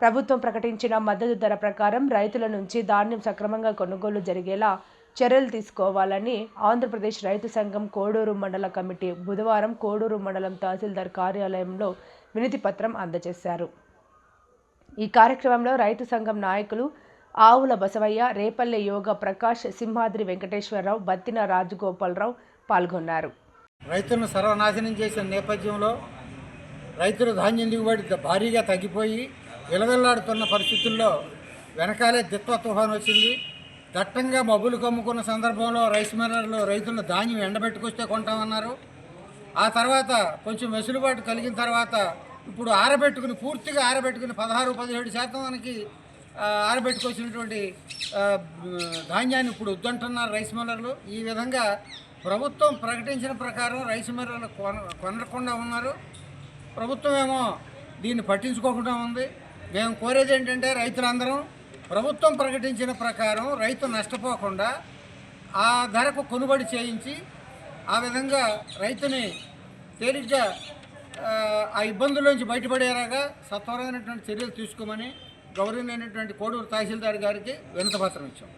ప్రభుత్వం ప్రకటించిన మద్దతు ధర ప్రకారం రైతుల నుంచి ధాన్యం సక్రమంగా కొనుగోలు జరిగేలా చర్యలు తీసుకోవాలని ఆంధ్రప్రదేశ్ రైతు సంఘం కోడూరు మండల కమిటీ బుధవారం కోడూరు మండలం తహసీల్దార్ కార్యాలయంలో వినతి పత్రం అందజేశారు. ఈ కార్యక్రమంలో రైతు సంఘం నాయకులు ఆవుల బసవయ్య రేపల్లె యోగ ప్రకాష్ సింహాద్రి వెంకటేశ్వరరావు బత్తిన రాజగోపాలరావు పాల్గొన్నారు. రైతులను సర్వనాశనం చేసిన నేపథ్యంలో రైతుల ధాన్యం దిగుబడి భారీగా తగ్గిపోయి విలవిల్లాడుతున్న పరిస్థితుల్లో వెనకాలే దిత్వ తుఫాన్ వచ్చింది. దట్టంగా మబ్బులు కమ్ముకున్న సందర్భంలో రైస్ మిల్లర్లు రైతులను ధాన్యం ఎండబెట్టుకొస్తే కొంటామన్నారు. ఆ తర్వాత కొంచెం వెసులుబాటు కలిగిన తర్వాత ఇప్పుడు ఆరబెట్టుకుని పూర్తిగా ఆరబెట్టుకుని పదహారు పదిహేడు శాతం మనకి ఆరబెట్టుకొచ్చినటువంటి ధాన్యాన్ని ఇప్పుడు వద్దంటున్నారు రైస్ మిల్లర్లు. ఈ విధంగా ప్రభుత్వం ప్రకటించిన ప్రకారం రైస్ మిల్లర్లు కొన కొనకుండా ఉన్నారు. ప్రభుత్వం ఏమో దీన్ని పట్టించుకోకుండా ఉంది. మేము కోరేది ఏంటంటే రైతులందరం ప్రభుత్వం ప్రకటించిన ప్రకారం రైతు నష్టపోకుండా ఆ ధరకు కొనుగోలు చేయించి ఆ విధంగా రైతుని తేలిగ్గా ఆ, ఇబ్బందుల్లోంచి బయటపడేలాగా సత్వరమైనటువంటి చర్యలు తీసుకోమని గౌరవమైనటువంటి కోడూరు తహసీల్దార్ గారికి వినతపత్రం ఇచ్చాం.